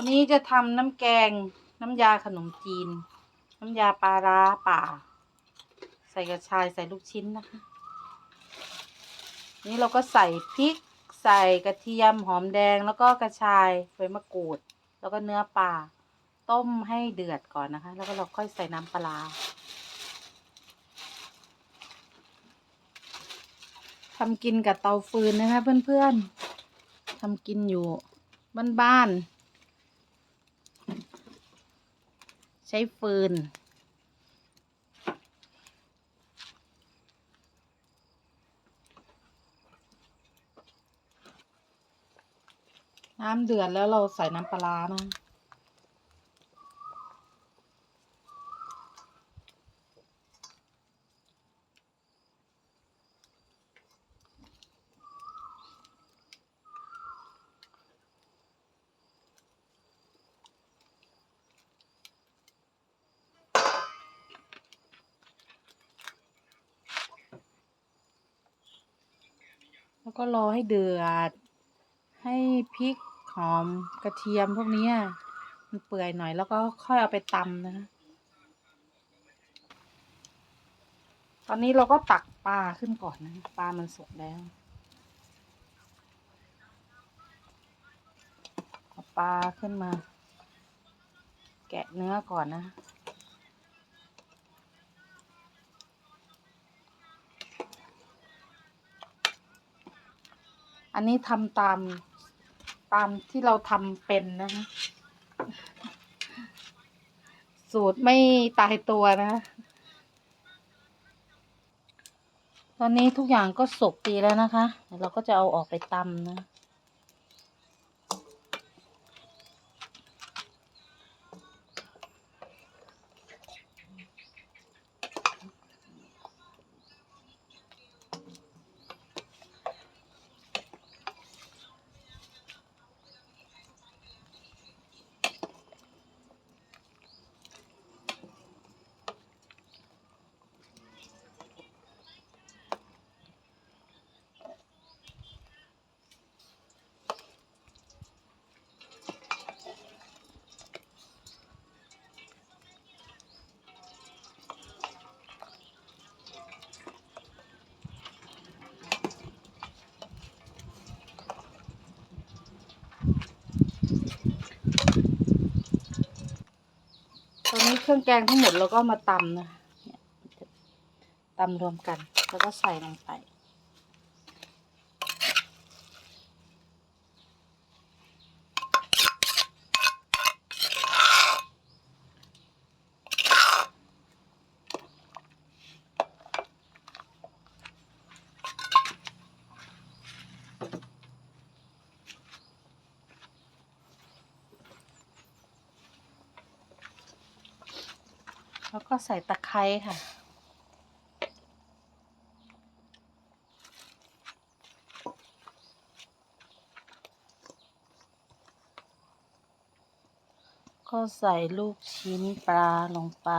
วันนี้จะทำน้ำแกงน้ำยาขนมจีน น้ำยาปลาร้าป่า ใส่กระชายใส่ลูกชิ้นนะคะ นี่เราก็ใส่พริก ใส่กระเทียมหอมแดงแล้วก็กระชายใบมะกรูด แล้วก็เนื้อปลาต้มให้เดือดก่อนนะคะ แล้วก็เราค่อยใส่น้ำปลาร้าทำกินกับเตาฟืนนะคะเพื่อนๆทำกินอยู่บ้านๆ ใช้ฟืน น้ำเดือดแล้วเราใส่น้ำปลาร้านะ ก็รอให้เดือด ให้พริกหอมกระเทียมพวกนี้มันเปื่อยหน่อยแล้วก็ค่อยเอาไปตำนะคะตอนนี้เราก็ตักปลาขึ้นก่อนนะปลามันสุกแล้วปลาขึ้นมา แกะเนื้อก่อนนะ อันนี้ทำตามตามที่เราทำเป็นนะคะสูตรไม่ตายตัวนะ ตอนนี้ทุกอย่างก็สุกดีแล้วนะคะเดี๋ยวเราก็จะเอาออกไปตำนะ เครื่องแกงทั้งหมดเราก็มาตำนะเนี่ยตำรวมกัน แล้วก็ใส่ลงไป แล้วก็ใส่ตะไคร้ค่ะ ก็ใส่ลูกชิ้นปลาลงไป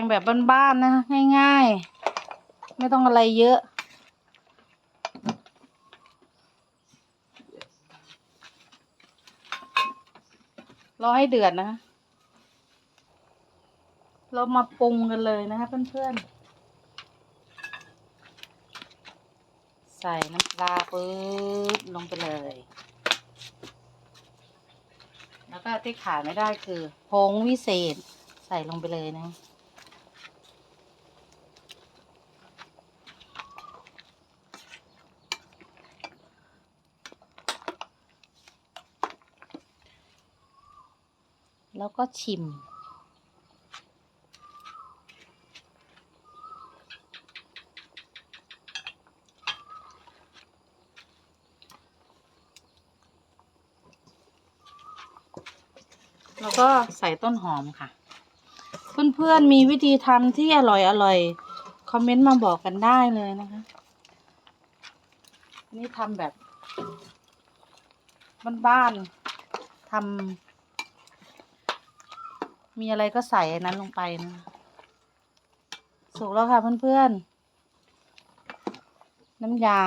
งแบบบ้านๆนะ ง่ายๆ ไม่ต้องอะไรเยอะ รอให้เดือดนะ เรามาปรุงกันเลยนะคะเพื่อนๆ ใส่น้ำปลาปุ๊บลงไปเลย แล้วก็ที่ขาดไม่ได้คือผงวิเศษใส่ลงไปเลยนะ แล้วก็ชิม แล้วก็ใส่ต้นหอมค่ะ เพื่อนๆมีวิธีทำที่อร่อยอร่อยๆอมเมนต์มาบอกกันได้เลยนะคะนนี่ทำแบบบ้านๆทำ มีอะไรก็ใส่อันนั้นลงไปนะ สุกแล้วค่ะเพื่อนๆ น้ำยา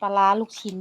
ปลาร้าลูกชิ้น